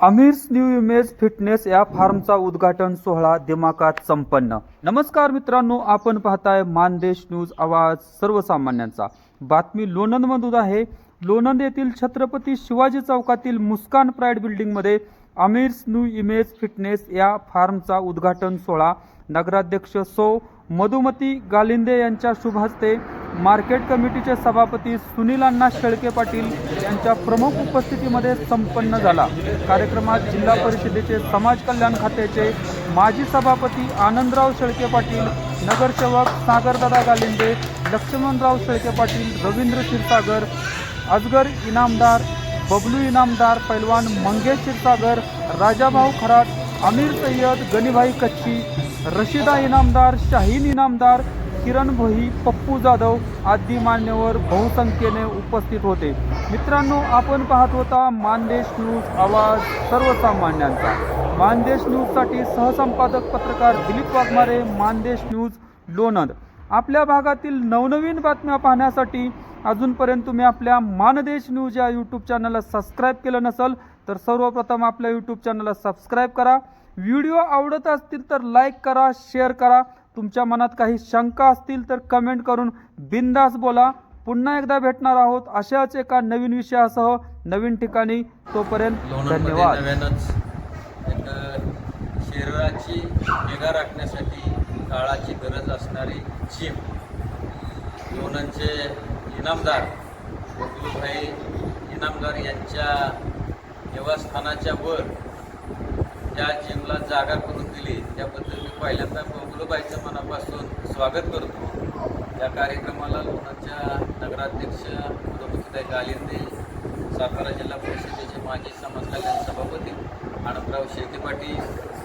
अमीर्स new image fitness या फार्मचा उद्घाटन सोहळा दिमाखात संपन्न. नमस्कार मित्रांनो आपण पाहताय मानदेश न्यूज आवाज सर्वसामान्यांचा. बातमी लोणंदमधून आहे. लोणंद येथील छत्रपती शिवाजी चौकातील मुस्कान प्राईड बिल्डिंगमध्ये अमीर्स न्यू इमेज फिटनेस या फार्मचा उद्घाटन सोहळा. नगराध्यक्ष सौ मधुमती गालिंदे यांच्या शुभ हस्ते मार्केट कमिटीचे सभापती सुनील अण्णा शेळके पाटील यांच्या प्रमुख उपस्थितीमध्ये संपन्न झाला. कार्यक्रमात जिल्हा परिषदेचे समाज कल्याण खात्याचे माजी सभापती आनंदराव शेळके पाटील नगरसेवक सागरदादा गालिंदे लक्ष्मणराव शेळके पाटील रवींद्र क्षीरसागर अजगर इनामदार बबलू इनामदार पैलवान मंगेश क्षीरसागर राजाभाऊ खरात अमीर सय्यद गनीभाई कच्ची रशिदा इनामदार शाहीन इनामदार किरण भोई पप्पू जाधव आदी मान्यवर बहुसंख्येने उपस्थित होते. मित्रांनो आपण पाहत होता मानदेश न्यूज आवाज सर्वसामान्यांचा. मानदेश न्यूजसाठी सहसंपादक पत्रकार दिलीप वाघमारे मानदेश न्यूज लोणंद. आपल्या भागातील नवनवीन बातम्या पाहण्यासाठी अजूनपर्यंत तुम्ही आपल्या मानदेश न्यूज या यूट्यूब चॅनलला सबस्क्राईब केलं नसेल तर सर्वप्रथम आपल्या यूट्यूब चॅनलला सबस्क्राईब करा. व्हिडिओ आवडत असतील तर लाईक करा शेअर करा. तुमच्या मनात काही शंका असतील तर कमेंट करून बिंदास बोला. पुन्हा एकदा भेटणार आहोत अशाच एका नवीन विषयासह. नवीन ठिकाणी तोपर्यंत धन्यवाद. शरीराची निगा राखण्यासाठी काळाची गरज असणारी जिम लोणंदचे इनामदार बबलूभाई इनामदार यांच्या निवासस्थानाच्या वर ज्या जिमला जागा करून दिली. त्याबद्दल मी पहिल्यांदा बबलूबाईचं मनापासून स्वागत करतो. या कार्यक्रमाला लोणाच्या नगराध्यक्ष मधुमतीताई गालिंदे सातारा जिल्हा परिषदेचे माजी समाज कल्याण सभापती आनंदराव शेळके पाटील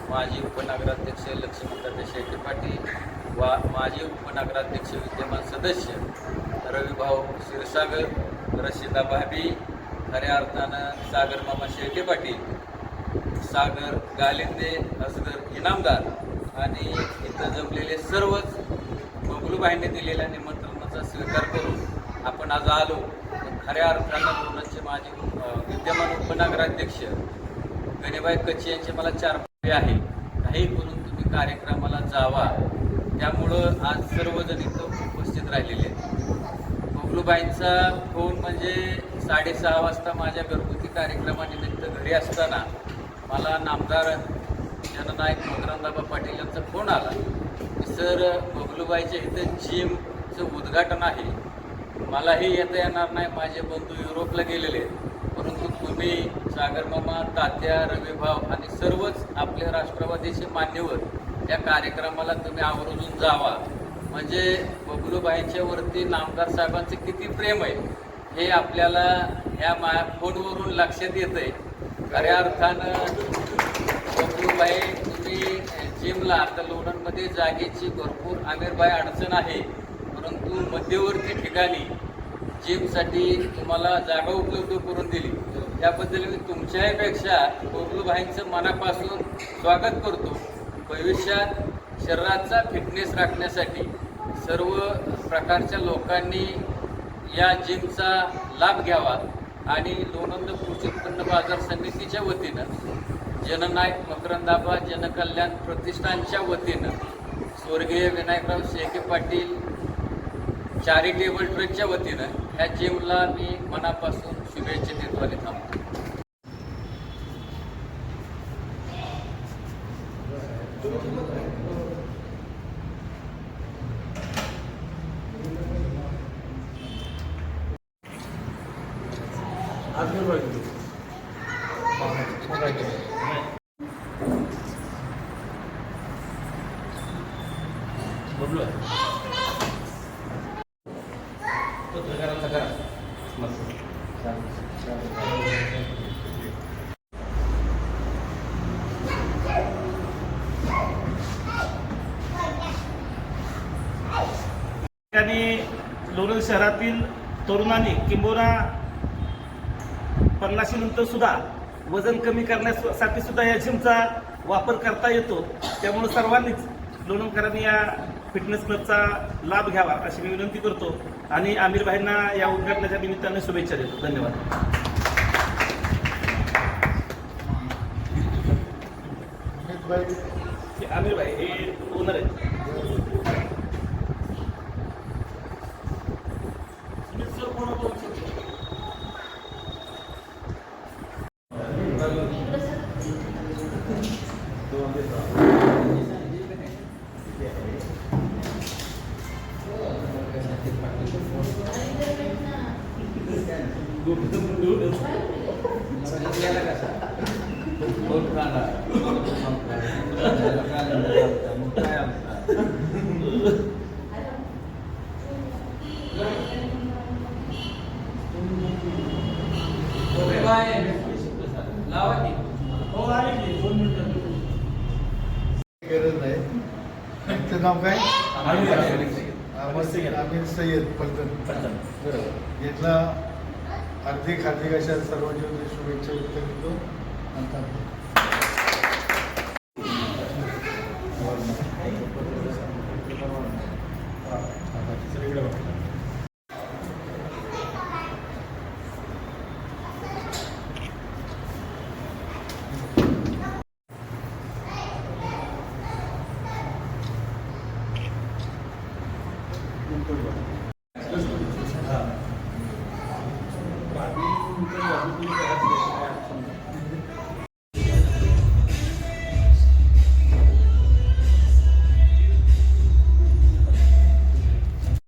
माजी उपनगराध्यक्ष लक्ष्मीकांत शेळके पाटील वा माजी उपनगराध्यक्ष विद्यमान सदस्य रविभाऊ क्षीरसागर रशिदा भाभी खऱ्या अर्थानं सागर मामा शेळके पाटील सागर गालिंदे असगर इनामदार आणि इथं जमलेले सर्वच बबलूबाईंनी दिलेल्या निमंत्रणाचा स्वीकार करून आपण आज आलो. खऱ्या अर्थानं लोणंदचे माझे विद्यमान उपनगराध्यक्ष गणेबाई कच्ची यांचे मला चार पाय आहे काही करून तुम्ही कार्यक्रमाला जावा. त्यामुळं आज सर्वजण इथं उपस्थित राहिलेले आहेत. बबलूबाईंचा फोन म्हणजे साडेसहा वाजता माझ्या घरगुती कार्यक्रमानिमित्त घरी असताना मला नामदार जननायक मकरंदाबा पाटील यांचा फोन आला की सर बबलूबाईच्या इथं जिमचं उद्घाटन आहे. मलाही येता येणार नाही. माझे बंधू युरोपला गेलेले आहेत. परंतु तुम्ही सागरमामा तात्या रविभाव आणि सर्वच आपले राष्ट्रवादीचे मान्यवर या कार्यक्रमाला तुम्ही आवर्जून जावा. म्हणजे बबलूबाईंच्यावरती नामदार साहेबांचं किती प्रेम आहे हे आपल्याला ह्या मा फोनवरून लक्षात येतं आहे खऱ्या अर्थानं बबलूबाई तुम्ही जिमला आता लोणंदमध्ये जागेची भरपूर आमिरबाई अडचण आहे. परंतु मध्यवर्ती ठिकाणी जिमसाठी तुम्हाला जागा उपलब्ध करून दिली. त्याबद्दल मी तुमच्यापेक्षा बबलूबाईंचं मनापासून स्वागत करतो. भविष्यात शरीराचा फिटनेस राखण्यासाठी सर्व प्रकारच्या लोकांनी या जिमचा लाभ घ्यावा आणि लोणंद कृषी उत्पन्न बाजार समितीच्या वतीनं जननायक मकरंदाबा जनकल्याण प्रतिष्ठानच्या वतीनं स्वर्गीय विनायकराव शेखे पाटील चॅरिटेबल ट्रस्टच्या वतीनं ह्या जिमला मी मनापासून शुभेच्छा देतो आणि थांबतो. ठिकाणी लोणंद शहरातील तरुणांनी किंबहुना पन्नाशी नंतर सुद्धा वजन कमी करण्यासाठी सुद्धा या जिमचा वापर करता येतो. त्यामुळे सर्वांनीच लोणंदकरांनी या फिटनेस क्लबचा लाभ घ्यावा अशी मी विनंती करतो. आणि आमिर भाईंना या उद्घाटनाच्या निमित्ताने शुभेच्छा देतो. धन्यवाद. आमिर भाई हे ओनर आहेत. गरज नाही तुमचं नाव काय आमिर सय्यद. आमिर सय्यद पलटण. इथला हार्दिक हार्दिक अशा सर्वांच्या शुभेच्छा व्यक्त करतो. 你跟我们第一个还是个。啥